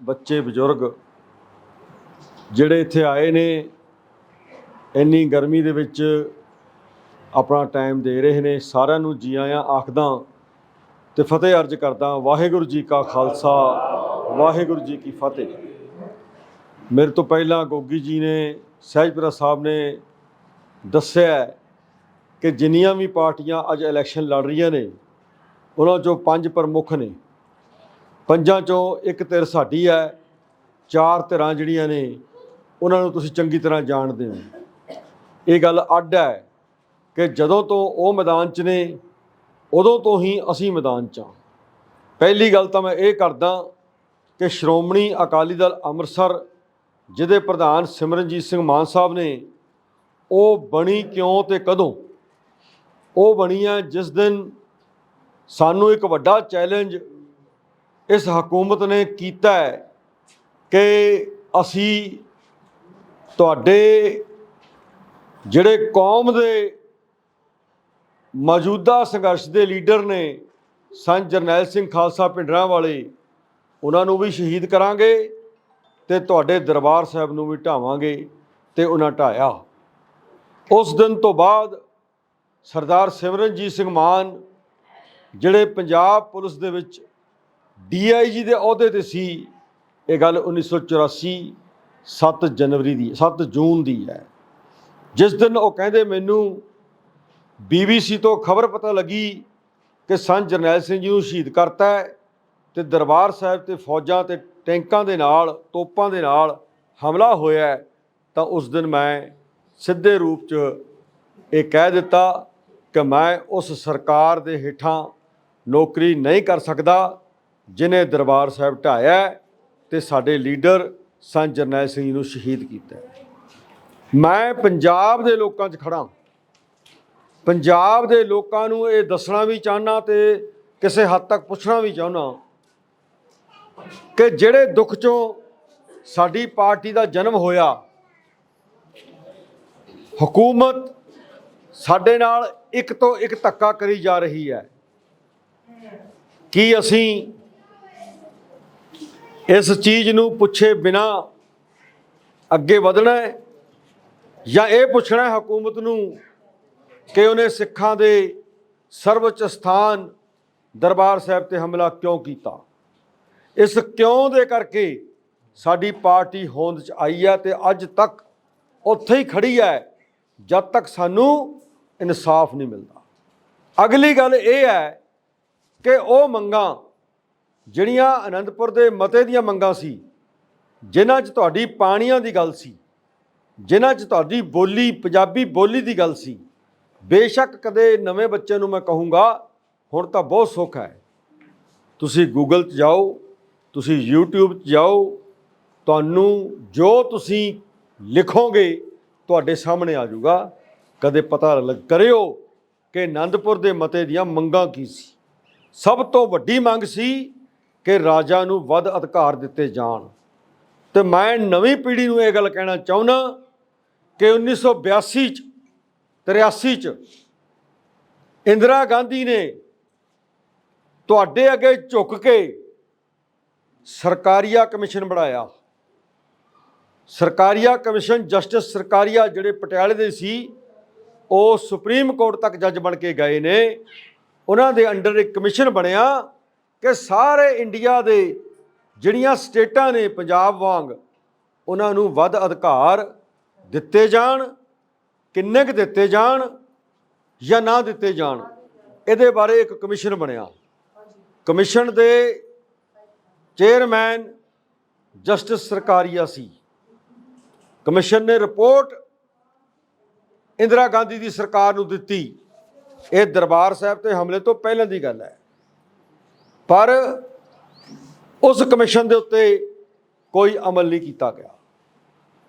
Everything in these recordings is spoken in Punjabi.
ਬੱਚੇ ਬਜ਼ੁਰਗ ਜਿਹੜੇ ਇੱਥੇ ਆਏ ਨੇ, ਇੰਨੀ ਗਰਮੀ ਦੇ ਵਿੱਚ ਆਪਣਾ ਟਾਈਮ ਦੇ ਰਹੇ ਨੇ, ਸਾਰਿਆਂ ਨੂੰ ਜੀ ਆਇਆਂ ਆਖਦਾ ਤੇ ਫਤਿਹ ਅਰਜ ਕਰਦਾ, ਵਾਹਿਗੁਰੂ ਜੀ ਕਾ ਖਾਲਸਾ, ਵਾਹਿਗੁਰੂ ਜੀ ਕੀ ਫਤਿਹ। ਮੇਰੇ ਤੋਂ ਪਹਿਲਾਂ ਗੋਗੀ ਜੀ ਨੇ ਸਹਿਜਪੁਰਾ ਸਾਹਿਬ ਨੇ ਦੱਸਿਆ ਕਿ ਜਿੰਨੀਆਂ ਵੀ ਪਾਰਟੀਆਂ ਅੱਜ ਇਲੈਕਸ਼ਨ ਲੜ ਰਹੀਆਂ ਨੇ, ਉਹਨਾਂ ਚੋਂ ਪੰਜ ਪ੍ਰਮੁੱਖ ਨੇ। ਪੰਜਾਂ ਚੋਂ ਇੱਕ ਧਿਰ ਸਾਡੀ ਹੈ, ਚਾਰ ਧਿਰਾਂ ਜਿਹੜੀਆਂ ਨੇ, ਉਹਨਾਂ ਨੂੰ ਤੁਸੀਂ ਚੰਗੀ ਤਰ੍ਹਾਂ ਜਾਣਦੇ ਹੋ। ਇਹ ਗੱਲ ਅੱਡ ਹੈ ਕਿ ਜਦੋਂ ਤੋਂ ਉਹ ਮੈਦਾਨ 'ਚ ਨੇ, ਉਦੋਂ ਤੋਂ ਹੀ ਅਸੀਂ ਮੈਦਾਨ 'ਚ ਹਾਂ। ਪਹਿਲੀ ਗੱਲ ਤਾਂ ਮੈਂ ਇਹ ਕਰਦਾ ਕਿ ਸ਼੍ਰੋਮਣੀ ਅਕਾਲੀ ਦਲ ਅੰਮ੍ਰਿਤਸਰ, ਜਿਹਦੇ ਪ੍ਰਧਾਨ ਸਿਮਰਨਜੀਤ ਸਿੰਘ ਮਾਨ ਸਾਹਿਬ ਨੇ, ਉਹ ਬਣੀ ਕਿਉਂ ਤੇ ਕਦੋਂ? ਉਹ ਬਣੀ ਹੈ ਜਿਸ ਦਿਨ ਸਾਨੂੰ ਇੱਕ ਵੱਡਾ ਚੈਲੰਜ ਇਸ ਹਕੂਮਤ ਨੇ ਕੀਤਾ ਹੈ ਕਿ ਅਸੀਂ ਤੁਹਾਡੇ ਜਿਹੜੇ ਕੌਮ ਦੇ ਮੌਜੂਦਾ ਸੰਘਰਸ਼ ਦੇ ਲੀਡਰ ਨੇ ਸੰਤ ਜਰਨੈਲ ਸਿੰਘ ਖਾਲਸਾ ਪਿੰਡਰਾਂ ਵਾਲੇ, ਉਹਨਾਂ ਨੂੰ ਵੀ ਸ਼ਹੀਦ ਕਰਾਂਗੇ ਤੇ ਤੁਹਾਡੇ ਦਰਬਾਰ ਸਾਹਿਬ ਨੂੰ ਵੀ ਢਾਵਾਂਗੇ ਤੇ ਉਹਨਾਂ ਢਾਇਆ। ਉਸ ਦਿਨ ਤੋਂ ਬਾਅਦ ਸਰਦਾਰ ਸਿਮਰਨਜੀਤ ਸਿੰਘ ਮਾਨ, ਜਿਹੜੇ ਪੰਜਾਬ ਪੁਲਿਸ ਦੇ ਵਿੱਚ ਡੀਆਈਜੀ ਦੇ ਅਹੁਦੇ ਤੇ ਸੀ। ਇਹ ਗੱਲ 1984 7 ਜਨਵਰੀ ਦੀ 7 ਜੂਨ ਦੀ ਹੈ। ਜਿਸ ਦਿਨ ਉਹ ਕਹਿੰਦੇ ਮੈਨੂੰ ਬੀਬੀਸੀ ਤੋਂ ਖਬਰ ਪਤਾ ਲੱਗੀ ਕਿ ਸੰਤ ਜਰਨੈਲ ਸਿੰਘ ਜੀ ਨੂੰ ਸ਼ਹੀਦ ਕਰਤਾ ਹੈ ਤੇ ਦਰਬਾਰ ਸਾਹਿਬ ਤੇ ਫੌਜਾਂ ਤੇ ਟੈਂਕਾਂ ਦੇ ਨਾਲ, ਤੋਪਾਂ ਦੇ ਨਾਲ ਹਮਲਾ ਹੋਇਆ ਤਾਂ ਉਸ ਦਿਨ ਮੈਂ ਸਿੱਧੇ ਰੂਪ 'ਚ ਇਹ ਕਹਿ ਦਿੱਤਾ ਕਿ ਮੈਂ ਉਸ ਸਰਕਾਰ ਦੇ ਹੇਠਾਂ ਨੌਕਰੀ ਨਹੀਂ ਕਰ ਸਕਦਾ। ਜਿਨੇ ਦਰਬਾਰ ਸਾਹਿਬ ਢਾਇਆ ਹੈ ਤੇ ਸਾਡੇ ਲੀਡਰ ਸੰਤ ਜਰਨੈਲ ਸਿੰਘ ਜੀ ਨੂੰ ਸ਼ਹੀਦ ਕੀਤਾ ਮੈਂ ਪੰਜਾਬ ਦੇ ਲੋਕਾਂ 'ਚ ਖੜਾ ਪੰਜਾਬ ਦੇ ਲੋਕਾਂ ਨੂੰ ਇਹ ਦੱਸਣਾ ਵੀ ਚਾਹਨਾ ਤੇ ਕਿਸੇ ਹੱਦ ਤੱਕ ਪੁੱਛਣਾ ਵੀ ਚਾਹੁੰਦਾ ਕਿ ਜਿਹੜੇ ਦੁੱਖ ਚੋਂ ਸਾਡੀ ਪਾਰਟੀ ਦਾ ਜਨਮ ਹੋਇਆ, ਹਕੂਮਤ ਸਾਡੇ ਨਾਲ ਇੱਕ ਤੋਂ ਇੱਕ ਧੱਕਾ ਕਰੀ ਜਾ ਰਹੀ ਹੈ। ਕੀ ਅਸੀਂ ਇਸ ਚੀਜ਼ ਨੂੰ ਪੁੱਛੇ ਬਿਨਾ ਅੱਗੇ ਵਧਣਾ ਹੈ ਜਾਂ ਇਹ ਪੁੱਛਣਾ ਹੈ ਹਕੂਮਤ ਨੂੰ ਕਿ ਉਹਨੇ ਸਿੱਖਾਂ ਦੇ ਸਰਵਉੱਚ ਸਥਾਨ ਦਰਬਾਰ ਸਾਹਿਬ ਤੇ ਹਮਲਾ ਕਿਉਂ ਕੀਤਾ? ਇਸ ਕਿਉਂ ਦੇ ਕਰਕੇ ਸਾਡੀ ਪਾਰਟੀ ਹੋਂਦ ਚ ਆਈ ਹੈ ਤੇ ਅੱਜ ਤੱਕ ਉੱਥੇ ਹੀ ਖੜੀ ਹੈ, ਜਦ ਤੱਕ ਸਾਨੂੰ ਇਨਸਾਫ ਨਹੀਂ ਮਿਲਦਾ। ਅਗਲੀ ਗੱਲ ਇਹ ਹੈ ਕਿ ਉਹ ਮੰਗਾਂ ਜਿਹੜੀਆਂ ਅਨੰਦਪੁਰ ਦੇ ਮਤੇ ਦੀਆਂ ਮੰਗਾਂ ਸੀ, ਜਿਨ੍ਹਾਂ 'ਚ ਤੁਹਾਡੀ ਪਾਣੀਆਂ ਦੀ ਗੱਲ ਸੀ, ਜਿਨ੍ਹਾਂ 'ਚ ਤੁਹਾਡੀ ਬੋਲੀ, ਪੰਜਾਬੀ ਬੋਲੀ ਦੀ ਗੱਲ ਸੀ, ਬੇਸ਼ੱਕ ਕਦੇ ਨਵੇਂ ਬੱਚੇ ਨੂੰ ਮੈਂ ਕਹੂੰਗਾ, ਹੁਣ ਤਾਂ ਬਹੁਤ ਸੁੱਖ ਹੈ। ਤੁਸੀਂ ਗੂਗਲ 'ਚ ਜਾਓ, ਤੁਸੀਂ YouTube 'ਚ ਜਾਓ, ਤੁਹਾਨੂੰ ਜੋ ਤੁਸੀਂ ਲਿਖੋਗੇ, ਤੁਹਾਡੇ ਸਾਹਮਣੇ ਆ ਜਾਊਗਾ। ਕਦੇ ਪਤਾ ਲੱਗ, ਕਰਿਓ ਕਿ ਆਨੰਦਪੁਰ ਦੇ ਮਤੇ ਦੀਆਂ ਮੰਗਾਂ ਕੀ ਸੀ। ਸਭ ਤੋਂ ਵੱਡੀ ਮੰਗ ਸੀ ਕਿ ਰਾਜਾ ਨੂੰ ਵੱਧ ਅਧਿਕਾਰ ਦਿੱਤੇ ਜਾਣ। ਤੇ ਮੈਂ ਨਵੀਂ ਪੀੜ੍ਹੀ ਨੂੰ ਇਹ ਗੱਲ ਕਹਿਣਾ ਚਾਹੁੰਦਾ ਕਿ 1982 ਚ 83 ਚ ਇੰਦਰਾ ਗਾਂਧੀ ਨੇ ਤੁਹਾਡੇ ਅੱਗੇ ਝੁੱਕ ਕੇ ਸਰਕਾਰੀਆ ਕਮਿਸ਼ਨ ਬਣਾਇਆ। ਸਰਕਾਰੀਆ ਕਮਿਸ਼ਨ ਜਸਟਿਸ ਸਰਕਾਰੀਆ ਜਿਹੜੇ ਪਟਿਆਲੇ ਦੇ ਸੀ, ਉਹ ਸੁਪਰੀਮ ਕੋਰਟ ਤੱਕ ਜੱਜ ਬਣ ਕੇ ਗਏ ਨੇ। ਉਹਨਾਂ ਦੇ ਅੰਡਰ ਇੱਕ ਕਮਿਸ਼ਨ ਬਣਿਆ ਕਿ ਸਾਰੇ ਇੰਡੀਆ ਦੇ ਜਿਹੜੀਆਂ ਸਟੇਟਾਂ ਨੇ ਪੰਜਾਬ ਵਾਂਗ, ਉਹਨਾਂ ਨੂੰ ਵੱਧ ਅਧਿਕਾਰ ਦਿੱਤੇ ਜਾਣ, ਕਿੰਨੇ ਕੁ ਦਿੱਤੇ ਜਾਣ ਜਾਂ ਨਾ ਦਿੱਤੇ ਜਾਣ, ਇਹਦੇ ਬਾਰੇ ਇੱਕ ਕਮਿਸ਼ਨ ਬਣਿਆ। ਕਮਿਸ਼ਨ ਦੇ ਚੇਅਰਮੈਨ ਜਸਟਿਸ ਸਰਕਾਰੀਆ ਸੀ। ਕਮਿਸ਼ਨ ਨੇ ਰਿਪੋਰਟ ਇੰਦਰਾ ਗਾਂਧੀ ਦੀ ਸਰਕਾਰ ਨੂੰ ਦਿੱਤੀ। ਇਹ ਦਰਬਾਰ ਸਾਹਿਬ ਤੇ ਹਮਲੇ ਤੋਂ ਪਹਿਲਾਂ ਦੀ ਗੱਲ ਹੈ। ਪਰ ਉਸ ਕਮਿਸ਼ਨ ਦੇ ਉੱਤੇ ਕੋਈ ਅਮਲ ਨਹੀਂ ਕੀਤਾ ਗਿਆ।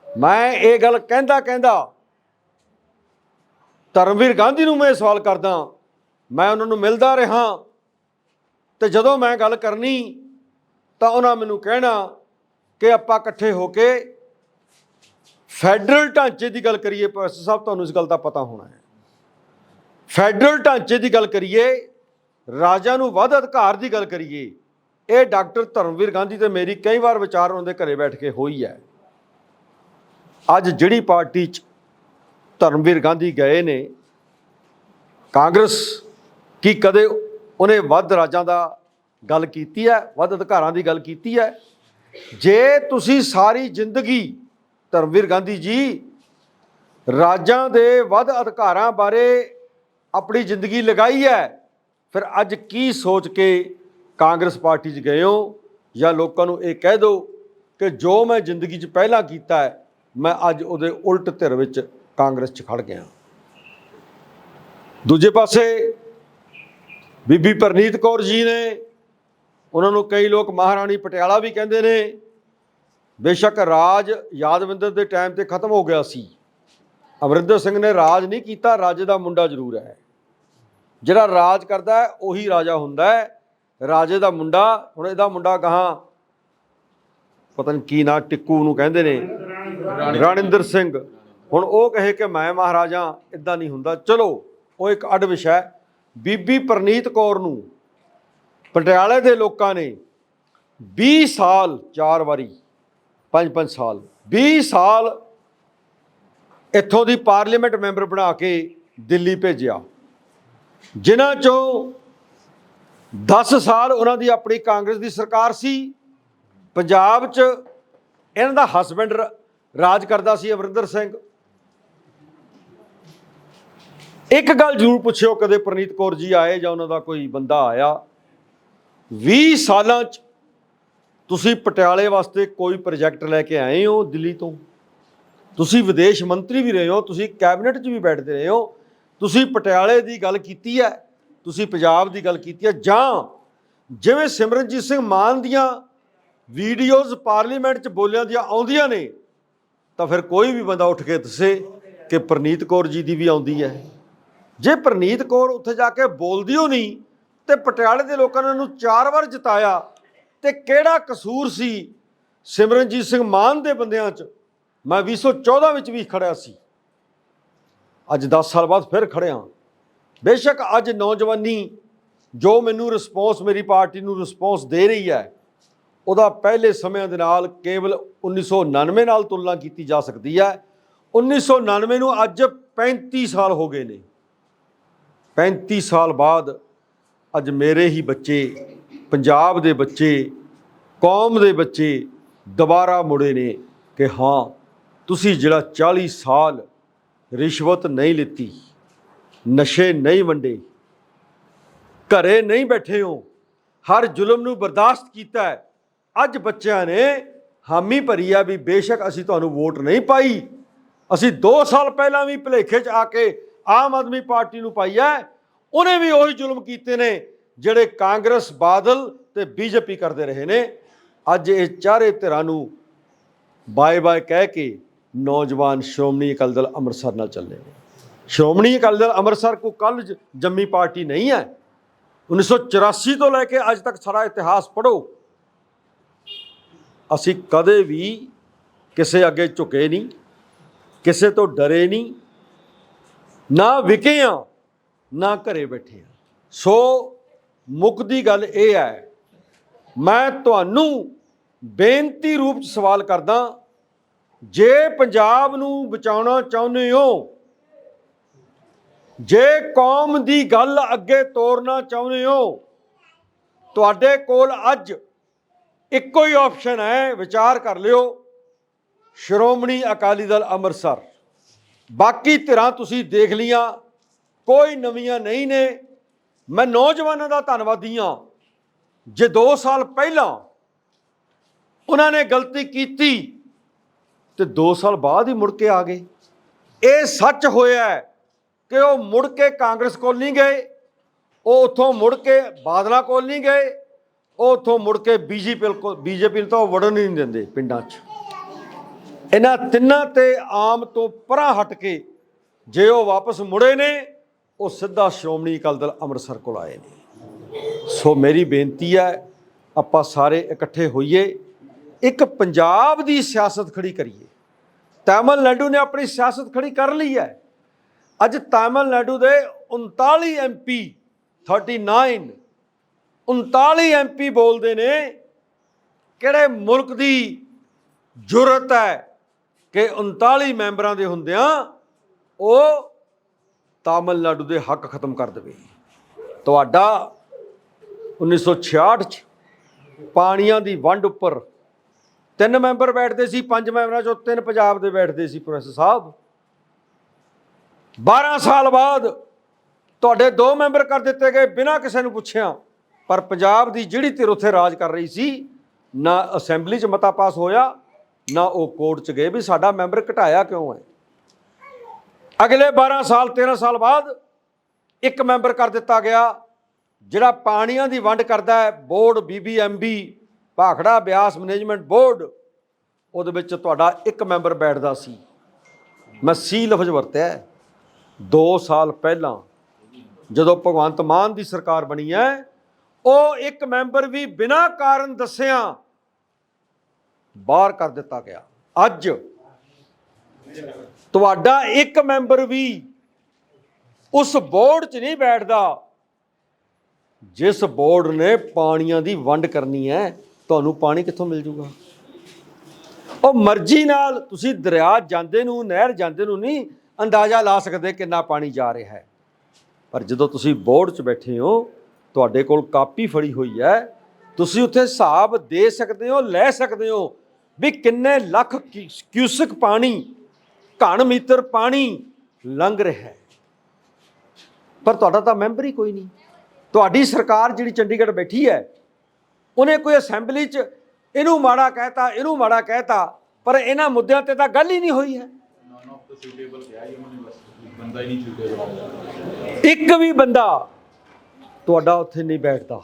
ਮੈਂ ਇਹ ਗੱਲ ਕਹਿੰਦਾ ਕਹਿੰਦਾ ਧਰਮਵੀਰ ਗਾਂਧੀ ਨੂੰ ਮੈਂ ਇਹ ਸਵਾਲ ਕਰਦਾ, ਮੈਂ ਉਹਨਾਂ ਨੂੰ ਮਿਲਦਾ ਰਿਹਾ ਤੇ ਜਦੋਂ ਮੈਂ ਗੱਲ ਕਰਨੀ ਤਾਂ ਉਹਨਾਂ ਮੈਨੂੰ ਕਹਿਣਾ ਕਿ ਆਪਾਂ ਇਕੱਠੇ ਹੋ ਕੇ ਫੈਡਰਲ ਢਾਂਚੇ ਦੀ ਗੱਲ ਕਰੀਏ ਪ੍ਰੋਫੈਸਰ ਸਾਹਿਬ, ਤੁਹਾਨੂੰ ਇਸ ਗੱਲ ਦਾ ਪਤਾ ਹੋਣਾ ਹੈ। ਫੈਡਰਲ ਢਾਂਚੇ ਦੀ ਗੱਲ ਕਰੀਏ ਰਾਜਾਂ ਨੂੰ ਵੱਧ ਅਧਿਕਾਰ ਦੀ ਗੱਲ ਕਰੀਏ, ਇਹ ਡਾਕਟਰ ਧਰਮਵੀਰ ਗਾਂਧੀ ਤੇ ਮੇਰੀ ਕਈ ਵਾਰ ਵਿਚਾਰ ਉਹਨਾਂ ਦੇ ਘਰੇ ਬੈਠ ਕੇ ਹੋਈ ਹੈ। ਅੱਜ ਜਿਹੜੀ ਪਾਰਟੀ ਚ ਧਰਮਵੀਰ ਗਾਂਧੀ ਗਏ ਨੇ, ਕਾਂਗਰਸ ਕੀ ਕਦੇ ਉਹਨੇ ਵੱਧ ਰਾਜਾਂ ਦਾ ਗੱਲ ਕੀਤੀ ਹੈ, ਵੱਧ ਅਧਿਕਾਰਾਂ ਦੀ ਗੱਲ ਕੀਤੀ ਹੈ? ਜੇ ਤੁਸੀਂ ਸਾਰੀ ਜ਼ਿੰਦਗੀ ਧਰਮਵੀਰ ਗਾਂਧੀ ਜੀ ਰਾਜਾਂ ਦੇ ਵੱਧ ਅਧਿਕਾਰਾਂ ਬਾਰੇ ਆਪਣੀ ਜ਼ਿੰਦਗੀ ਲਗਾਈ ਹੈ ਫਿਰ ਅੱਜ ਕੀ ਸੋਚ ਕੇ ਕਾਂਗਰਸ ਪਾਰਟੀ 'ਚ ਗਏ ਹੋ? ਜਾਂ ਲੋਕਾਂ ਨੂੰ ਇਹ ਕਹਿ ਦਿਓ ਕਿ ਜੋ ਮੈਂ ਜ਼ਿੰਦਗੀ 'ਚ ਪਹਿਲਾਂ ਕੀਤਾ ਹੈ, ਮੈਂ ਅੱਜ ਉਹਦੇ ਉਲਟ ਧਿਰ ਵਿੱਚ ਕਾਂਗਰਸ 'ਚ ਖੜ ਗਿਆ ਦੂਜੇ ਪਾਸੇ ਬੀਬੀ ਪਰਨੀਤ ਕੌਰ ਜੀ ਨੇ, ਉਹਨਾਂ ਨੂੰ ਕਈ ਲੋਕ ਮਹਾਰਾਣੀ ਪਟਿਆਲਾ ਵੀ ਕਹਿੰਦੇ ਨੇ, ਬੇਸ਼ੱਕ ਰਾਜ ਯਾਦਵਿੰਦਰ ਦੇ ਟਾਈਮ ਤੇ ਖਤਮ ਹੋ ਗਿਆ ਸੀ। ਅਮਰਿੰਦਰ ਸਿੰਘ ਨੇ ਰਾਜ ਨਹੀਂ ਕੀਤਾ, ਰਾਜੇ ਦਾ ਮੁੰਡਾ ਜ਼ਰੂਰ ਹੈ। ਜਿਹੜਾ ਰਾਜ ਕਰਦਾ ਹੈ, ਉਹੀ ਰਾਜਾ ਹੁੰਦਾ ਹੈ। ਰਾਜੇ ਦਾ ਮੁੰਡਾ, ਹੁਣ ਇਹਦਾ ਮੁੰਡਾ ਕਹਾਂ? ਪਤਾ ਨਹੀਂ ਕੀ ਨਾਂ ਟਿੱਕੂ ਨੂੰ ਕਹਿੰਦੇ ਨੇ। ਰਾਣਿੰਦਰ ਸਿੰਘ। ਹੁਣ ਉਹ ਕਹੇ ਕਿ ਮੈਂ ਮਹਾਰਾਜਾ ਇਦਾਂ ਨਹੀਂ ਹੁੰਦਾ। ਚਲੋ, ਉਹ ਇੱਕ ਅੱਡ ਵਿਸ਼ਾ ਹੈ। ਬੀਬੀ ਪ੍ਰਨੀਤ ਕੌਰ ਨੂੰ ਪਟਿਆਲੇ ਦੇ ਲੋਕਾਂ ਨੇ 20 ਸਾਲ ਚਾਰ ਵਾਰੀ 5-5 ਸਾਲ 20 ਸਾਲ ਇੱਥੋਂ ਦੀ ਪਾਰਲੀਮੈਂਟ ਮੈਂਬਰ ਬਣਾ ਕੇ ਦਿੱਲੀ ਭੇਜਿਆ। ਜਿਨ੍ਹਾਂ ਚੋਂ 10 ਸਾਲ ਉਹਨਾਂ ਦੀ ਆਪਣੀ ਕਾਂਗਰਸ ਦੀ ਸਰਕਾਰ ਸੀ, ਪੰਜਾਬ 'ਚ ਇਹਨਾਂ ਦਾ ਹਸਬੰਡ ਰਾਜ ਕਰਦਾ ਸੀ ਅਮਰਿੰਦਰ ਸਿੰਘ। ਇੱਕ ਗੱਲ ਜ਼ਰੂਰ ਪੁੱਛਿਓ, ਕਦੇ ਪ੍ਰਨੀਤ ਕੌਰ ਜੀ ਆਏ ਜਾਂ ਉਹਨਾਂ ਦਾ ਕੋਈ ਬੰਦਾ ਆਇਆ 20 ਸਾਲਾਂ 'ਚ ਤੁਸੀਂ ਪਟਿਆਲੇ ਵਾਸਤੇ ਕੋਈ ਪ੍ਰੋਜੈਕਟ ਲੈ ਕੇ ਆਏ ਹੋ ਦਿੱਲੀ ਤੋਂ? ਤੁਸੀਂ ਵਿਦੇਸ਼ ਮੰਤਰੀ ਵੀ ਰਹੇ ਹੋ, ਤੁਸੀਂ ਕੈਬਨਿਟ 'ਚ ਵੀ ਬੈਠਦੇ ਰਹੇ ਹੋ ਤੁਸੀਂ ਪਟਿਆਲੇ ਦੀ ਗੱਲ ਕੀਤੀ ਹੈ, ਤੁਸੀਂ ਪੰਜਾਬ ਦੀ ਗੱਲ ਕੀਤੀ ਹੈ, ਜਾਂ ਜਿਵੇਂ ਸਿਮਰਨਜੀਤ ਸਿੰਘ ਮਾਨ ਦੀਆਂ ਵੀਡੀਓਜ਼ ਪਾਰਲੀਮੈਂਟ 'ਚ ਬੋਲਿਆਂ ਦੀਆਂ ਆਉਂਦੀਆਂ ਨੇ, ਤਾਂ ਫਿਰ ਕੋਈ ਵੀ ਬੰਦਾ ਉੱਠ ਕੇ ਦੱਸੇ ਕਿ ਪ੍ਰਨੀਤ ਕੌਰ ਜੀ ਦੀ ਵੀ ਆਉਂਦੀ ਹੈ। ਜੇ ਪ੍ਰਨੀਤ ਕੌਰ ਉੱਥੇ ਜਾ ਕੇ ਬੋਲਦੀ ਹੋ ਨਹੀਂ, ਤੇ ਪਟਿਆਲੇ ਦੇ ਲੋਕਾਂ ਨੇ ਉਹਨੂੰ ਚਾਰ ਵਾਰ ਜਿਤਾਇਆ, ਤੇ ਕਿਹੜਾ ਕਸੂਰ ਸੀ ਸਿਮਰਨਜੀਤ ਸਿੰਘ ਮਾਨ ਦੇ ਬੰਦਿਆਂ 'ਚ? ਮੈਂ 2014 ਵਿੱਚ ਵੀ ਖੜਿਆ ਸੀ। ਅੱਜ 10 ਸਾਲ ਬਾਅਦ ਫਿਰ ਖੜਿਆ ਬੇਸ਼ੱਕ ਅੱਜ ਨੌਜਵਾਨੀ ਜੋ ਮੈਨੂੰ ਰਿਸਪੌਂਸ ਮੇਰੀ ਪਾਰਟੀ ਨੂੰ ਰਿਸਪੌਂਸ ਦੇ ਰਹੀ ਹੈ, ਉਹਦਾ ਪਹਿਲੇ ਸਮਿਆਂ ਦੇ ਨਾਲ ਕੇਵਲ 1999 ਨਾਲ ਤੁਲਨਾ ਕੀਤੀ ਜਾ ਸਕਦੀ ਹੈ। 1999 ਨੂੰ ਅੱਜ 35 ਸਾਲ ਹੋ ਗਏ ਨੇ। 35 ਸਾਲ ਬਾਅਦ ਅੱਜ ਮੇਰੇ ਹੀ ਬੱਚੇ, ਪੰਜਾਬ ਦੇ ਬੱਚੇ, ਕੌਮ ਦੇ ਬੱਚੇ ਦੁਬਾਰਾ ਮੁੜੇ ਨੇ ਕਿ ਹਾਂ, ਤੁਸੀਂ ਜਿਹੜਾ 40 ਸਾਲ ਰਿਸ਼ਵਤ ਨਹੀਂ ਲਿੱਤੀ, ਨਸ਼ੇ ਨਹੀਂ ਵੰਡੇ, ਘਰੇ ਨਹੀਂ ਬੈਠੇ ਹੋ, ਹਰ ਜ਼ੁਲਮ ਨੂੰ ਬਰਦਾਸ਼ਤ ਕੀਤਾ ਹੈ। ਅੱਜ ਬੱਚਿਆਂ ਨੇ ਹਾਮੀ ਭਰੀ ਆ ਵੀ ਬੇਸ਼ੱਕ ਅਸੀਂ ਤੁਹਾਨੂੰ ਵੋਟ ਨਹੀਂ ਪਾਈ। ਅਸੀਂ 2 ਸਾਲ ਪਹਿਲਾਂ ਵੀ ਭਲੇਖੇ 'ਚ ਆ ਕੇ ਆਮ ਆਦਮੀ ਪਾਰਟੀ ਨੂੰ ਪਾਈ ਹੈ। ਉਹਨੇ ਵੀ ਉਹੀ ਜ਼ੁਲਮ ਕੀਤੇ ਨੇ ਜਿਹੜੇ ਕਾਂਗਰਸ, ਬਾਦਲ ਤੇ ਬੀਜੇਪੀ ਕਰਦੇ ਰਹੇ ਨੇ। ਅੱਜ ਇਹ ਚਾਰੇ ਧਿਰਾਂ ਨੂੰ ਬਾਏ ਬਾਏ ਕਹਿ ਕੇ ਨੌਜਵਾਨ ਸ਼੍ਰੋਮਣੀ ਅਕਾਲੀ ਦਲ ਅੰਮ੍ਰਿਤਸਰ ਨਾਲ ਚੱਲੇ ਨੇ। ਸ਼੍ਰੋਮਣੀ ਅਕਾਲੀ ਦਲ ਅੰਮ੍ਰਿਤਸਰ ਕੋ ਕੱਲ ਜੰਮੀ ਪਾਰਟੀ ਨਹੀਂ ਹੈ। 1984 ਤੋਂ ਲੈ ਕੇ ਅੱਜ ਤੱਕ ਸਾਰਾ ਇਤਿਹਾਸ ਪੜੋ ਅਸੀਂ ਕਦੇ ਵੀ ਕਿਸੇ ਅੱਗੇ ਝੁਕੇ ਨਹੀਂ, ਕਿਸੇ ਤੋਂ ਡਰੇ ਨਹੀਂ। ਨਾ ਵਿਕੇ ਆ ਨਾ ਘਰੇ ਬੈਠੇ ਆ ਸੋ ਮੁੱਖ ਦੀ ਗੱਲ ਇਹ ਹੈ, ਮੈਂ ਤੁਹਾਨੂੰ ਬੇਨਤੀ ਰੂਪ ਚ ਸਵਾਲ ਕਰਦਾ ਜੇ ਪੰਜਾਬ ਨੂੰ ਬਚਾਉਣਾ ਚਾਹੁੰਦੇ ਹੋ, ਜੇ ਕੌਮ ਦੀ ਗੱਲ ਅੱਗੇ ਤੋਰਨਾ ਚਾਹੁੰਦੇ ਹੋ, ਤੁਹਾਡੇ ਕੋਲ ਅੱਜ ਇੱਕੋ ਹੀ ਆਪਸ਼ਨ ਹੈ, ਵਿਚਾਰ ਕਰ ਲਿਓ। ਸ਼੍ਰੋਮਣੀ ਅਕਾਲੀ ਦਲ ਅੰਮ੍ਰਿਤਸਰ। ਬਾਕੀ ਧਿਰਾਂ ਤੁਸੀਂ ਦੇਖ ਲੀਆਂ ਕੋਈ ਨਵੀਆਂ ਨਹੀਂ ਨੇ। ਮੈਂ ਨੌਜਵਾਨਾਂ ਦਾ ਧੰਨਵਾਦੀ ਹਾਂ। ਜੇ 2 ਸਾਲ ਪਹਿਲਾਂ ਉਹਨਾਂ ਨੇ ਗਲਤੀ ਕੀਤੀ ਤੇ 2 ਸਾਲ ਬਾਅਦ ਹੀ ਮੁੜ ਕੇ ਆ ਗਏ। ਇਹ ਸੱਚ ਹੋਇਆ ਕਿ ਉਹ ਮੁੜ ਕੇ ਕਾਂਗਰਸ ਕੋਲ ਨਹੀਂ ਗਏ, ਉਹ ਉੱਥੋਂ ਮੁੜ ਕੇ ਬਾਦਲਾਂ ਕੋਲ ਨਹੀਂ ਗਏ, ਉਹ ਉੱਥੋਂ ਮੁੜ ਕੇ ਬੀਜੇਪੀ ਕੋਲ ਬੀਜੇਪੀ ਨੂੰ ਤਾਂ ਉਹ ਵੜਨ ਹੀ ਨਹੀਂ ਦਿੰਦੇ ਪਿੰਡਾਂ 'ਚ। ਇਹਨਾਂ ਤਿੰਨਾਂ ਤੇ ਆਮ ਤੋਂ ਪਰਾਂ ਹਟ ਕੇ ਜੇ ਉਹ ਵਾਪਸ ਮੁੜੇ ਨੇ, ਉਹ ਸਿੱਧਾ ਸ਼੍ਰੋਮਣੀ ਅਕਾਲੀ ਦਲ ਅੰਮ੍ਰਿਤਸਰ ਕੋਲ ਆਏ ਨੇ। ਸੋ ਮੇਰੀ ਬੇਨਤੀ ਹੈ, ਆਪਾਂ ਸਾਰੇ ਇਕੱਠੇ ਹੋਈਏ, ਇੱਕ ਪੰਜਾਬ ਦੀ ਸਿਆਸਤ ਖੜੀ ਕਰੀਏ। ਤਾਮਿਲਨਾਡੂ ਨੇ ਆਪਣੀ ਸਿਆਸਤ ਖੜੀ ਕਰ ਲਈ ਹੈ। ਅੱਜ ਤਾਮਿਲਨਾਡੂ ਦੇ 39 ਐਮਪੀ 39 39 ਐਮਪੀ ਬੋਲਦੇ ਨੇ, ਕਿਹੜੇ ਮੁਲਕ ਦੀ ਜੁਰਤ ਹੈ ਕਿ 39 ਮੈਂਬਰਾਂ ਦੇ ਹੁੰਦਿਆਂ ਉਹ ਤਾਮਿਲਨਾਡੂ ਦੇ ਹੱਕ ਖਤਮ ਕਰ ਦੇਵੇ। ਤੁਹਾਡਾ 1966 ਚ ਪਾਣੀਆਂ ਦੀ ਵੰਡ ਉੱਪਰ ਤਿੰਨ ਮੈਂਬਰ ਬੈਠਦੇ ਸੀ, ਪੰਜ ਮੈਂਬਰਾਂ ਚੋਂ ਤਿੰਨ ਪੰਜਾਬ ਦੇ ਬੈਠਦੇ ਸੀ ਪ੍ਰੋਫੈਸਰ ਸਾਹਿਬ। 12 ਸਾਲ ਬਾਅਦ ਤੁਹਾਡੇ ਦੋ ਮੈਂਬਰ ਕਰ ਦਿੱਤੇ ਗਏ, ਬਿਨਾਂ ਕਿਸੇ ਨੂੰ ਪੁੱਛਿਆ। ਪਰ ਪੰਜਾਬ ਦੀ ਜਿਹੜੀ ਧਿਰ ਉੱਥੇ ਰਾਜ ਕਰ ਰਹੀ ਸੀ, ਨਾ ਅਸੈਂਬਲੀ 'ਚ ਮਤਾ ਪਾਸ ਹੋਇਆ, ਨਾ ਉਹ ਕੋਰਟ 'ਚ ਗਏ ਵੀ ਸਾਡਾ ਮੈਂਬਰ ਘਟਾਇਆ ਕਿਉਂ ਹੈ। ਅਗਲੇ 12 ਸਾਲ 13 ਸਾਲ ਬਾਅਦ ਇੱਕ ਮੈਂਬਰ ਕਰ ਦਿੱਤਾ ਗਿਆ, ਜਿਹੜਾ ਪਾਣੀਆਂ ਦੀ ਵੰਡ ਕਰਦਾ ਹੈ, board BBMB Bhakra Beas management board, ਉਹਦੇ ਵਿੱਚ ਤੁਹਾਡਾ ਇੱਕ ਮੈਂਬਰ ਬੈਠਦਾ ਸੀ। ਮੈਂ ਸੀ ਲਫ਼ਜ਼ ਵਰਤਿਆ 2 ਸਾਲ ਪਹਿਲਾਂ ਜਦੋਂ ਭਗਵੰਤ ਮਾਨ ਦੀ ਸਰਕਾਰ ਬਣੀ ਹੈ, ਉਹ ਇੱਕ ਮੈਂਬਰ ਵੀ ਬਿਨਾਂ ਕਾਰਨ ਦੱਸਿਆ ਬਾਹਰ ਕਰ ਦਿੱਤਾ ਗਿਆ। ਅੱਜ ਤੁਹਾਡਾ ਇੱਕ ਮੈਂਬਰ ਵੀ ਉਸ ਬੋਰਡ 'ਚ ਨਹੀਂ ਬੈਠਦਾ, ਜਿਸ ਬੋਰਡ ਨੇ ਪਾਣੀਆਂ ਦੀ ਵੰਡ ਕਰਨੀ ਹੈ। ਤੁਹਾਨੂੰ ਪਾਣੀ ਕਿੱਥੋਂ ਮਿਲ ਜੂਗਾ? ਉਹ ਮਰਜ਼ੀ ਨਾਲ ਤੁਸੀਂ ਦਰਿਆ ਜਾਂਦੇ ਨੂੰ, ਨਹਿਰ ਜਾਂਦੇ ਨੂੰ ਨਹੀਂ ਅੰਦਾਜ਼ਾ ਲਾ ਸਕਦੇ ਕਿੰਨਾ ਪਾਣੀ ਜਾ ਰਿਹਾ ਹੈ। ਪਰ ਜਦੋਂ ਤੁਸੀਂ ਬੋਰਡ 'ਚ ਬੈਠੇ ਹੋ, ਤੁਹਾਡੇ ਕੋਲ ਕਾਪੀ ਫੜੀ ਹੋਈ ਹੈ, ਤੁਸੀਂ ਉੱਥੇ ਹਿਸਾਬ ਦੇ ਸਕਦੇ ਹੋ, ਲੈ ਸਕਦੇ ਹੋ ਵੀ ਕਿੰਨੇ ਲੱਖ ਕਿਊਸਕ ਪਾਣੀ, ਘਣ ਮੀਟਰ ਪਾਣੀ ਲੰਘ ਰਿਹਾ ਹੈ। ਪਰ ਤੁਹਾਡਾ ਤਾਂ ਮੈਂਬਰ ਹੀ ਕੋਈ ਨਹੀਂ। ਤੁਹਾਡੀ ਸਰਕਾਰ ਜਿਹੜੀ ਚੰਡੀਗੜ੍ਹ ਬੈਠੀ ਹੈ ਉਹਨੇ ਕੋਈ ਅਸੈਂਬਲੀ 'ਚ ਇਹਨੂੰ ਮਾੜਾ ਕਹਿਤਾ, ਇਹਨੂੰ ਮਾੜਾ ਕਹਿਤਾ, ਪਰ ਇਹਨਾਂ ਮੁੱਦਿਆਂ ਤੇ ਤਾਂ ਗੱਲ ਹੀ ਨਹੀਂ ਹੋਈ ਹੈ। ਇੱਕ ਵੀ ਬੰਦਾ ਤੁਹਾਡਾ ਉੱਥੇ ਨਹੀਂ ਬੈਠਦਾ।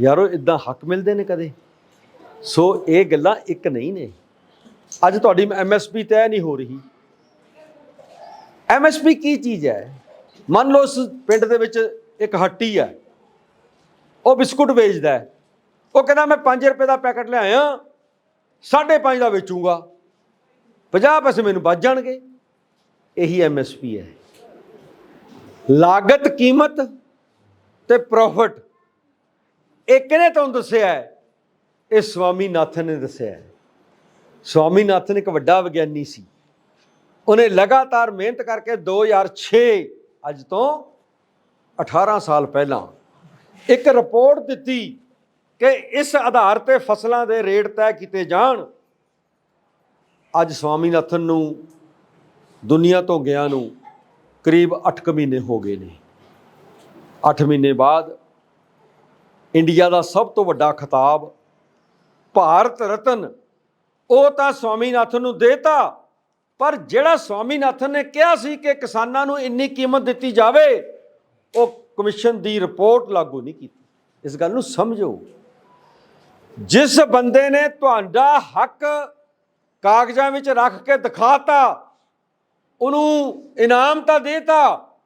ਯਾਰੋ, ਇਦਾਂ ਹੱਕ ਮਿਲਦੇ ਨੇ ਕਦੇ? ਸੋ ਇਹ ਗੱਲਾਂ ਇੱਕ ਨਹੀਂ ਨੇ। ਅੱਜ ਤੁਹਾਡੀ ਐਮਐਸਪੀ ਤੈਅ ਨਹੀਂ ਹੋ ਰਹੀ। ਐਮਐਸਪੀ ਕੀ ਚੀਜ਼ ਹੈ? ਮੰਨ ਲਓ ਉਸ ਪਿੰਡ ਦੇ ਵਿੱਚ ਇੱਕ ਹੱਟੀ ਹੈ। ਉਹ ਬਿਸਕੁਟ ਵੇਚਦਾ ਹੈ। ਉਹ ਕਹਿੰਦਾ, ਮੈਂ 5 ਰੁਪਏ ਦਾ ਪੈਕਟ ਲਿਆਇਆ 5.5 ਦਾ ਵੇਚੂਗਾ। 50 ਪੈਸੇ ਮੈਨੂੰ ਬਚ ਜਾਣਗੇ। ਇਹੀ ਐਮਐਸਪੀ ਹੈ। ਲਾਗਤ, ਕੀਮਤ ਤੇ ਪ੍ਰੋਫਿਟ ਇਹ ਕਿਹਨੇ ਤੁਹਾਨੂੰ ਦੱਸਿਆ ਹੈ? ਇਹ ਸਵਾਮੀਨਾਥਨ ਨੇ ਦੱਸਿਆ ਹੈ। ਸਵਾਮੀਨਾਥਨ ਇੱਕ ਵੱਡਾ ਵਿਗਿਆਨੀ ਸੀ। ਉਹਨੇ ਲਗਾਤਾਰ ਮਿਹਨਤ ਕਰਕੇ 2006 ਅੱਜ ਤੋਂ 18 ਸਾਲ ਪਹਿਲਾਂ ਇੱਕ ਰਿਪੋਰਟ ਦਿੱਤੀ ਕਿ ਇਸ ਆਧਾਰ ਤੇ ਫਸਲਾਂ ਦੇ ਰੇਟ ਤੈਅ ਕੀਤੇ ਜਾਣ। ਅੱਜ ਸਵਾਮੀਨਾਥਨ ਨੂੰ, ਦੁਨੀਆ ਤੋਂ ਗਿਆ ਨੂੰ ਕਰੀਬ 8 ਮਹੀਨੇ ਹੋ ਗਏ ਨੇ। 8 ਮਹੀਨੇ ਬਾਅਦ ਇੰਡੀਆ ਦਾ ਸਭ ਤੋਂ ਵੱਡਾ ਖਿਤਾਬ, ਭਾਰਤ ਰਤਨ, ਉਹ ਤਾਂ ਸਵਾਮੀਨਾਥਨ ਨੂੰ ਦੇਤਾ। ਪਰ ਜਿਹੜਾ ਸਵਾਮੀਨਾਥਨ ਨੇ ਕਿਹਾ ਸੀ ਕਿ ਕਿਸਾਨਾਂ ਨੂੰ ਇੰਨੀ ਕੀਮਤ ਦਿੱਤੀ ਜਾਵੇ, ਉਹ ਕਮਿਸ਼ਨ ਦੀ ਰਿਪੋਰਟ ਲਾਗੂ ਨਹੀਂ ਕੀਤੀ। ਇਸ ਗੱਲ ਨੂੰ ਸਮਝੋ। ਜਿਸ ਬੰਦੇ ਨੇ ਤੁਹਾਡਾ ਹੱਕ ਕਾਗਜ਼ਾਂ ਵਿੱਚ ਰੱਖ ਕੇ ਦਿਖਾਤਾ, ਉਹਨੂੰ ਇਨਾਮ ਤਾਂ ਦੇਤਾ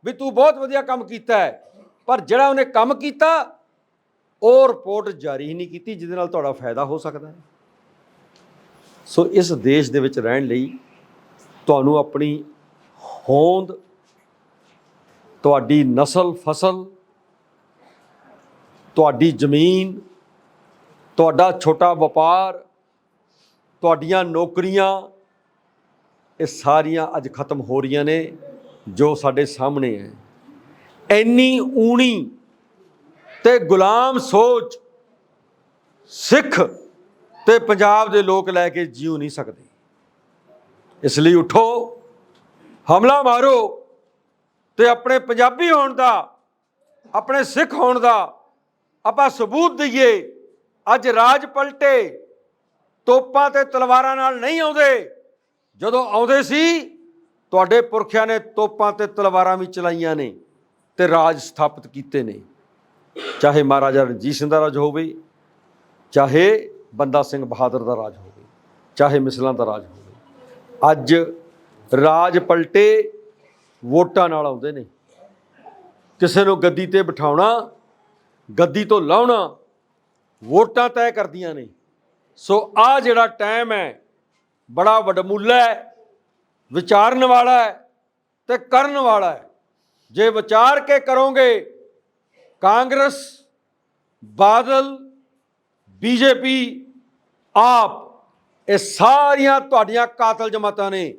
ਵੀ ਤੂੰ ਬਹੁਤ ਵਧੀਆ ਕੰਮ ਕੀਤਾ ਹੈ, ਪਰ ਜਿਹੜਾ ਉਹਨੇ ਕੰਮ ਕੀਤਾ, ਉਹ ਰਿਪੋਰਟ ਜਾਰੀ ਹੀ ਨਹੀਂ ਕੀਤੀ, ਜਿਹਦੇ ਨਾਲ ਤੁਹਾਡਾ ਫਾਇਦਾ ਹੋ ਸਕਦਾ ਹੈ। ਸੋ ਇਸ ਦੇਸ਼ ਦੇ ਵਿੱਚ ਰਹਿਣ ਲਈ ਤੁਹਾਨੂੰ ਆਪਣੀ ਹੋਂਦ ਤੁਹਾਡੀ ਨਸਲ, ਫਸਲ, ਤੁਹਾਡੀ ਜ਼ਮੀਨ, ਤੁਹਾਡਾ ਛੋਟਾ ਵਪਾਰ, ਤੁਹਾਡੀਆਂ ਨੌਕਰੀਆਂ, ਇਹ ਸਾਰੀਆਂ ਅੱਜ ਖਤਮ ਹੋ ਰਹੀਆਂ ਨੇ ਜੋ ਸਾਡੇ ਸਾਹਮਣੇ ਹੈ। ਇੰਨੀ ਊਣੀ ਤੇ ਗੁਲਾਮ ਸੋਚ ਸਿੱਖ ਤੇ ਪੰਜਾਬ ਦੇ ਲੋਕ ਲੈ ਕੇ ਜੀਉ ਨਹੀਂ ਸਕਦੇ। ਇਸ ਲਈ ਉਠੋ, ਹਮਲਾ ਮਾਰੋ। ਤੇ ਆਪਣੇ ਪੰਜਾਬੀ ਹੋਣ ਦਾ, ਆਪਣੇ ਸਿੱਖ ਹੋਣ ਦਾ ਆਪਾਂ ਸਬੂਤ ਦਈਏ। ਅੱਜ ਰਾਜ ਪਲਟੇ, ਤੋਪਾਂ ਤੇ ਤਲਵਾਰਾਂ ਨਾਲ ਨਹੀਂ ਆਉਂਦੇ। ਜਦੋਂ ਆਉਂਦੇ ਸੀ, ਤੁਹਾਡੇ ਪੁਰਖਿਆਂ ਨੇ ਤੋਪਾਂ ਤੇ ਤਲਵਾਰਾਂ ਵੀ ਚਲਾਈਆਂ ਨੇ ਤੇ ਰਾਜ ਸਥਾਪਿਤ ਕੀਤੇ ਨੇ। ਚਾਹੇ ਮਹਾਰਾਜਾ ਰਣਜੀਤ ਸਿੰਘ ਦਾ ਰਾਜ ਹੋਵੇ, ਚਾਹੇ ਬੰਦਾ ਸਿੰਘ ਬਹਾਦਰ ਦਾ ਰਾਜ ਹੋਵੇ, ਚਾਹੇ ਮਿਸਲਾਂ ਦਾ ਰਾਜ ਹੋਵੇ। ਅੱਜ ਰਾਜ ਪਲਟੇ ਵੋਟਾਂ ਨਾਲ ਆਉਂਦੇ ਨੇ। ਕਿਸੇ ਨੂੰ ਗੱਦੀ ਤੇ ਬਿਠਾਉਣਾ, ਗੱਦੀ ਤੋਂ ਲਾਉਣਾ, ਵੋਟਾਂ ਤੈਅ ਕਰਦੀਆਂ ਨੇ। ਸੋ ਆ ਜਿਹੜਾ ਟਾਈਮ ਹੈ, ਬੜਾ ਵਡਮੁੱਲਾ ਹੈ, ਵਿਚਾਰਨ ਵਾਲਾ ਹੈ ਤੇ ਕਰਨ ਵਾਲਾ ਹੈ। ਜੇ ਵਿਚਾਰ ਕੇ ਕਰੋਗੇ, ਕਾਂਗਰਸ, ਬਾਦਲ, ਬੀਜੇਪੀ, ਆਪ, ਇਹ ਸਾਰੀਆਂ ਤੁਹਾਡੀਆਂ ਕਾਤਲ ਜਮਾਤਾਂ ਨੇ।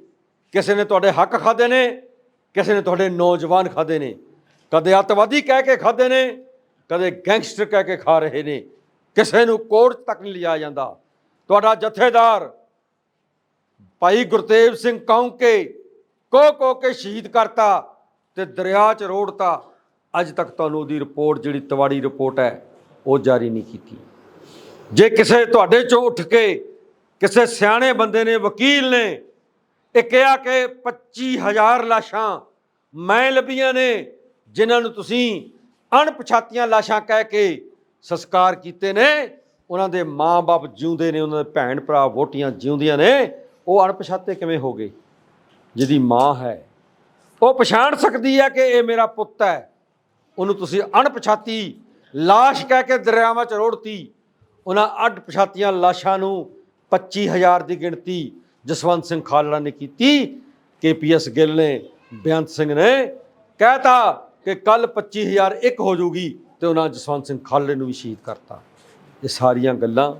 ਕਿਸੇ ਨੇ ਤੁਹਾਡੇ ਹੱਕ ਖਾਦੇ ਨੇ ਕਿਸੇ ਨੇ ਤੁਹਾਡੇ ਨੌਜਵਾਨ ਖਾਦੇ ਨੇ, ਕਦੇ ਅੱਤਵਾਦੀ ਕਹਿ ਕੇ ਖਾਦੇ ਨੇ, ਕਦੇ ਗੈਂਗਸਟਰ ਕਹਿ ਕੇ ਖਾ ਰਹੇ ਨੇ, ਕਿਸੇ ਨੂੰ ਕੋਰਟ ਤੱਕ ਨਹੀਂ ਲਿਆ ਜਾਂਦਾ। ਤੁਹਾਡਾ ਜਥੇਦਾਰ ਭਾਈ ਗੁਰਤੇਵ ਸਿੰਘ ਕੌਂਕੇ ਕੋ ਕੋ ਕੇ ਸ਼ਹੀਦ ਕਰਤਾ ਤੇ ਦਰਿਆ 'ਚ ਰੋੜਤਾ। ਅੱਜ ਤੱਕ ਤੁਹਾਨੂੰ ਉਹਦੀ ਰਿਪੋਰਟ, ਜਿਹੜੀ ਤਵਾੜੀ ਰਿਪੋਰਟ ਹੈ, ਉਹ ਜਾਰੀ ਨਹੀਂ ਕੀਤੀ। ਜੇ ਕਿਸੇ ਤੁਹਾਡੇ ਚੋਂ ਉੱਠ ਕੇ ਕਿਸੇ ਸਿਆਣੇ ਬੰਦੇ ਨੇ, ਵਕੀਲ ਨੇ ਇਹ ਕਿਹਾ ਕਿ 25000 ਲਾਸ਼ਾਂ ਮੈਂ ਲੱਭੀਆਂ ਨੇ, ਜਿਨ੍ਹਾਂ ਨੂੰ ਤੁਸੀਂ ਅਣਪਛਾਤੀਆਂ ਲਾਸ਼ਾਂ ਕਹਿ ਕੇ ਸੰਸਕਾਰ ਕੀਤੇ ਨੇ। ਉਹਨਾਂ ਦੇ ਮਾਂ-ਬਾਪ ਜਿਉਂਦੇ ਨੇ, ਉਹਨਾਂ ਦੇ ਭੈਣ ਭਰਾ ਵੋਟੀਆਂ ਜਿਉਂਦੀਆਂ ਨੇ। ਉਹ ਅਣਪਛਾਤੇ ਕਿਵੇਂ ਹੋ ਗਏ? ਜਿਹਦੀ ਮਾਂ ਹੈ। ਉਹ ਪਛਾਣ ਸਕਦੀ ਹੈ ਕਿ ਇਹ ਮੇਰਾ ਪੁੱਤ ਹੈ। ਉਹਨੂੰ ਤੁਸੀਂ ਅਣਪਛਾਤੀ ਲਾਸ਼ ਕਹਿ ਕੇ ਦਰਿਆਵਾਂ 'ਚ ਰੋੜਤੀ। ਉਹਨਾਂ ਅਣਪਛਾਤੀਆਂ ਲਾਸ਼ਾਂ ਨੂੰ 25000 ਦੀ ਗਿਣਤੀ ਜਸਵੰਤ ਸਿੰਘ ਖਾਲੜਾ ਨੇ ਕੀਤੀ, ਕੇਪੀਐਸ ਗਿੱਲ ਨੇ, ਬੇਅੰਤ ਸਿੰਘ ਨੇ ਕਹਿਤਾ ਕਿ ਕੱਲ 25000 ਇੱਕ ਹੋ ਜਾਊਗੀ ਤੇ ਉਹਨਾਂ ਜਸਵੰਤ ਸਿੰਘ ਖਾਲੜੇ ਨੂੰ ਵੀ ਸ਼ਹੀਦ ਕਰਤਾ। ਇਹ ਸਾਰੀਆਂ ਗੱਲਾਂ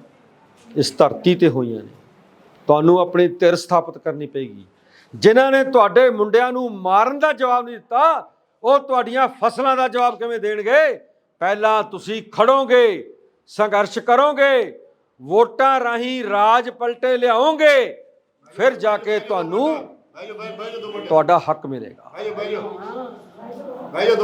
ਇਸ ਧਰਤੀ ਤੇ ਹੋਈਆਂ ਨੇ। ਤੁਹਾਨੂੰ ਆਪਣੀ ਧਿਰ ਸਥਾਪਿਤ ਕਰਨੀ ਪਏਗੀ। ਜਿਨ੍ਹਾਂ ਨੇ ਤੁਹਾਡੇ ਮੁੰਡਿਆਂ ਨੂੰ ਮਾਰਨ ਦਾ ਜਵਾਬ ਨਹੀਂ ਦਿੱਤਾ, ਉਹ ਤੁਹਾਡੀਆਂ ਫਸਲਾਂ ਦਾ ਜਵਾਬ ਕਿਵੇਂ ਦੇਣਗੇ? ਪਹਿਲਾਂ ਤੁਸੀਂ ਖੜੋਗੇ, ਸੰਘਰਸ਼ ਕਰੋਗੇ, ਵੋਟਾਂ ਰਾਹੀਂ ਰਾਜ ਪਲਟੇ ਲਿਆਓਗੇ ਫਿਰ ਜਾ ਕੇ ਤੁਹਾਨੂੰ ਤੁਹਾਡਾ ਹੱਕ ਮਿਲੇਗਾ।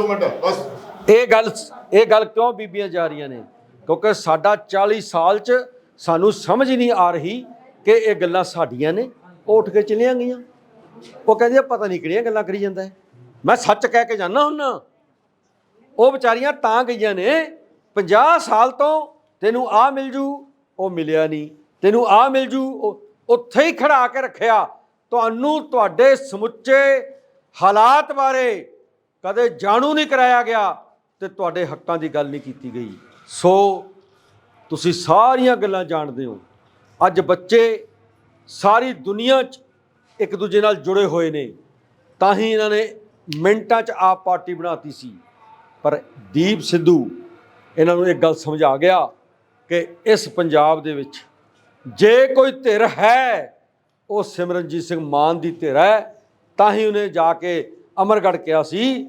ਮਿੰਟ ਬਸ। ਇਹ ਗੱਲ ਇਹ ਗੱਲ ਕਿਉਂ ਬੀਬੀਆਂ ਜਾ ਰਹੀਆਂ ਨੇ? ਕਿਉਂਕਿ ਸਾਡਾ 40 ਸਾਲ ਚ ਸਾਨੂੰ ਸਮਝ ਨਹੀਂ ਆ ਰਹੀ ਕਿ ਇਹ ਗੱਲਾਂ ਸਾਡੀਆਂ ਨੇ। ਉਹ ਉੱਠ ਕੇ ਚਲੀਆਂ ਗਈਆਂ। ਉਹ ਕਹਿੰਦੇ ਪਤਾ ਨਹੀਂ ਕਿਹੜੀਆਂ ਗੱਲਾਂ ਕਰੀ ਜਾਂਦਾ ਹੈ। ਮੈਂ ਸੱਚ ਕਹਿ ਕੇ ਜਾਣਾ ਹੁੰਨਾ। ਉਹ ਵਿਚਾਰੀਆਂ ਤਾਂ ਗਈਆਂ ਨੇ 50 ਸਾਲ ਤੋਂ ਤੈਨੂੰ ਆ ਮਿਲ ਜੂ ਉਹ ਮਿਲਿਆ ਨਹੀਂ। ਤੈਨੂੰ ਆ ਮਿਲ ਜੂ ਉਹ ਉੱਥੇ ਹੀ ਖੜਾ ਕੇ ਰੱਖਿਆ। ਤੁਹਾਨੂੰ ਤੁਹਾਡੇ ਸਮੁੱਚੇ ਹਾਲਾਤ ਬਾਰੇ ਕਦੇ ਜਾਣੂ ਨਹੀਂ ਕਰਾਇਆ ਗਿਆ ਤੇ ਤੁਹਾਡੇ ਹੱਕਾਂ ਦੀ ਗੱਲ ਨਹੀਂ ਕੀਤੀ ਗਈ। ਸੋ ਤੁਸੀਂ ਸਾਰੀਆਂ ਗੱਲਾਂ ਜਾਣਦੇ ਹੋ। ਅੱਜ ਬੱਚੇ ਸਾਰੀ ਦੁਨੀਆ 'ਚ ਇੱਕ ਦੂਜੇ ਨਾਲ ਜੁੜੇ ਹੋਏ ਨੇ। ਤਾਂ ਹੀ ਇਹਨਾਂ ਨੇ ਮਿੰਟਾਂ 'ਚ ਆਪ ਪਾਰਟੀ ਬਣਾਤੀ ਸੀ। ਪਰ ਦੀਪ ਸਿੱਧੂ ਇਹਨਾਂ ਨੂੰ ਇੱਕ ਗੱਲ ਸਮਝਾ ਗਿਆ ਕਿ ਇਸ ਪੰਜਾਬ ਦੇ ਵਿੱਚ ਜੇ ਕੋਈ ਧਿਰ ਹੈ, ਉਹ ਸਿਮਰਨਜੀਤ ਸਿੰਘ ਮਾਨ ਦੀ ਧਿਰ ਹੈ, ਤਾਂ ਹੀ ਉਹਨੇ ਜਾ ਕੇ ਅਮਰਗੜ੍ਹ ਕਿਹਾ ਸੀ,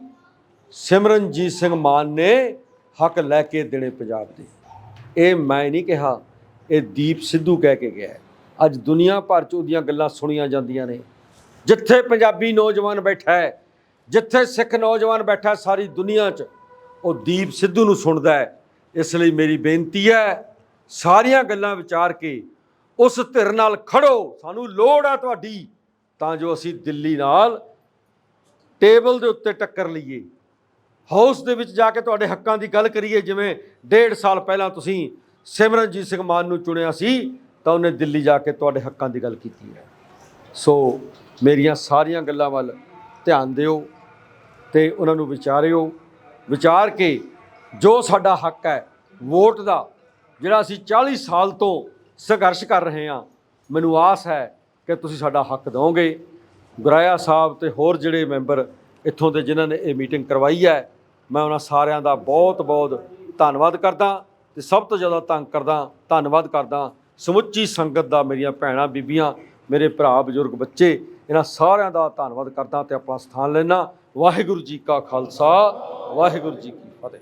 ਸਿਮਰਨਜੀਤ ਸਿੰਘ ਮਾਨ ਨੇ ਹੱਕ ਲੈ ਕੇ ਦੇਣੇ ਪੰਜਾਬ ਦੇ। ਇਹ ਮੈਂ ਨਹੀਂ ਕਿਹਾ, ਇਹ ਦੀਪ ਸਿੱਧੂ ਕਹਿ ਕੇ ਗਿਆ ਅੱਜ ਦੁਨੀਆ ਭਰ ਚ ਉਹਦੀਆਂ ਗੱਲਾਂ ਸੁਣੀਆਂ ਜਾਂਦੀਆਂ ਨੇ। ਜਿੱਥੇ ਪੰਜਾਬੀ ਨੌਜਵਾਨ ਬੈਠਾ ਹੈ, ਜਿੱਥੇ ਸਿੱਖ ਨੌਜਵਾਨ ਬੈਠਾ ਸਾਰੀ ਦੁਨੀਆ 'ਚ, ਉਹ ਦੀਪ ਸਿੱਧੂ ਨੂੰ ਸੁਣਦਾ ਹੈ। ਇਸ ਲਈ ਮੇਰੀ ਬੇਨਤੀ ਹੈ, ਸਾਰੀਆਂ ਗੱਲਾਂ ਵਿਚਾਰ ਕੇ ਉਸ ਧਿਰ ਨਾਲ ਖੜੋ, ਸਾਨੂੰ ਲੋੜ ਆ ਤੁਹਾਡੀ। ਤਾਂ ਜੋ ਅਸੀਂ ਦਿੱਲੀ ਨਾਲ ਟੇਬਲ ਦੇ ਉੱਤੇ ਟੱਕਰ ਲਈਏ। ਹਾਊਸ ਦੇ ਵਿੱਚ ਜਾ ਕੇ ਤੁਹਾਡੇ ਹੱਕਾਂ ਦੀ ਗੱਲ ਕਰੀਏ, ਜਿਵੇਂ ਡੇਢ ਸਾਲ ਪਹਿਲਾਂ ਤੁਸੀਂ ਸਿਮਰਨਜੀਤ ਸਿੰਘ ਮਾਨ ਨੂੰ ਚੁਣਿਆ ਸੀ, ਤਾਂ ਉਹਨੇ ਦਿੱਲੀ ਜਾ ਕੇ ਤੁਹਾਡੇ ਹੱਕਾਂ ਦੀ ਗੱਲ ਕੀਤੀ ਹੈ। ਸੋ ਮੇਰੀਆਂ ਸਾਰੀਆਂ ਗੱਲਾਂ ਵੱਲ ਧਿਆਨ ਦਿਓ ਤੇ ਉਹਨਾਂ ਨੂੰ ਵਿਚਾਰਿਓ। ਵਿਚਾਰ ਕੇ ਜੋ ਸਾਡਾ ਹੱਕ ਹੈ, ਵੋਟ ਦਾ, ਜਿਹੜਾ ਅਸੀਂ 40 ਸਾਲ ਤੋਂ ਸੰਘਰਸ਼ ਕਰ ਰਹੇ ਹਾਂ। ਮੈਨੂੰ ਆਸ ਹੈ ਕਿ ਤੁਸੀਂ ਸਾਡਾ ਹੱਕ ਦਿਓਗੇ। ਗੁਰਾਇਆ ਸਾਹਿਬ ਤੇ ਹੋਰ ਜਿਹੜੇ ਮੈਂਬਰ ਇੱਥੋਂ ਦੇ ਜਿਨ੍ਹਾਂ ਨੇ ਇਹ ਮੀਟਿੰਗ ਕਰਵਾਈ ਹੈ, ਮੈਂ ਉਹਨਾਂ ਸਾਰਿਆਂ ਦਾ ਬਹੁਤ ਬਹੁਤ ਧੰਨਵਾਦ ਕਰਦਾ ਤੇ ਸਭ ਤੋਂ ਜ਼ਿਆਦਾ ਤੰਗ ਕਰਦਾ, ਧੰਨਵਾਦ ਕਰਦਾ ਸਮੁੱਚੀ ਸੰਗਤ ਦਾ, ਮੇਰੀਆਂ ਭੈਣਾਂ, ਬੀਬੀਆਂ, ਮੇਰੇ ਭਰਾ, ਬਜ਼ੁਰਗ, ਬੱਚੇ, ਇਹਨਾਂ ਸਾਰਿਆਂ ਦਾ ਧੰਨਵਾਦ ਕਰਦਾ ਤੇ ਆਪਣਾ ਸਥਾਨ ਲੈਣਾ ਵਾਹਿਗੁਰੂ ਜੀ ਕਾ ਖਾਲਸਾ, ਵਾਹਿਗੁਰੂ ਜੀ ਕੀ ਫਤਿਹ।